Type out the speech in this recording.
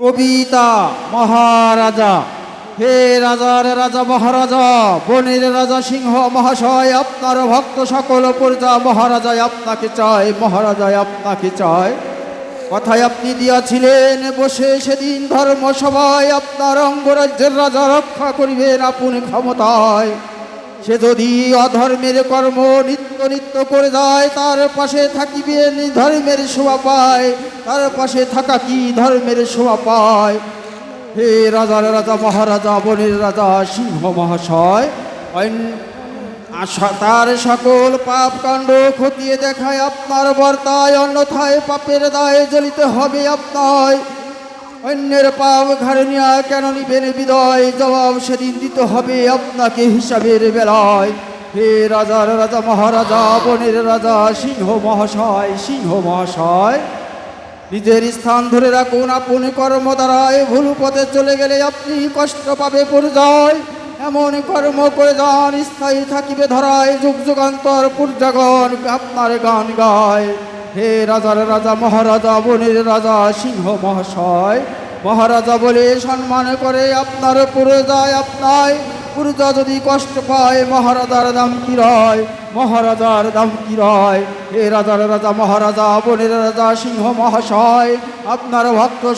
কবিতা, মহারাজা। হে রাজার রাজা, মহারাজা বনের রাজা, সিংহ, মহাশয়, আপনার ভক্ত সকল প্রজা মহারাজায় আপনাকে চায় মহারাজায় আপনাকে চায়। কথায় আপনি দিয়াছিলেন, বসে সেদিন ধর্ম সভায় আপনার অঙ্গরাজ্যের রাজা রক্ষা করিবেন আপন ক্ষমতায়। সে যদি অধর্মের কর্ম নিত্য নিত্য করে যায়, তার পাশে থাকিবেন ধর্মের শোভা পায়। তার পাশে থাকা কি ধর্মের শোভা পায়? হে রাজার রাজা, মহারাজা, বনের রাজা, সিংহ মহাশয় তার সকল পাপ কাণ্ড খতিয়ে দেখায় আপনার বর্তায়, অন্যথায় পাপের দায়ে জ্বলিতে হবে আপনায়। অন্যের পাপ ঘাড়ে নিয়া কেন নিবেন বিদয়? জবাব সেদিন দিতে হবে আপনাকে হিসাবের বেলায়। হে রাজার রাজা, মহারাজা, বনের রাজা, সিংহ মহাশয় সিংহ মহাশয়, নিজের স্থান ধরে রাখুন আপনি কর্ম দ্বারায় ভুল পথে চলে গেলে আপনি কষ্ট পাবে পর্যায়। এমন কর্ম করে যান, স্থায়ী থাকিবে ধরায়। যুগ যুগান্তর পূর্যাগণ আপনার গান গায়। হে রাজার রাজা, মহারাজা বনের রাজা, সিংহ মহাশয়, মহারাজা বলে সম্মান করে আপনার পুরে যায় আপনায়। পুরজা যদি কষ্ট পায়, মহারাজার দাম কি রয়? মহারাজার দাম কি রয়? হে রাজার রাজা, মহারাজা বনের রাজা, সিংহ মহাশয়, আপনার ভক্ত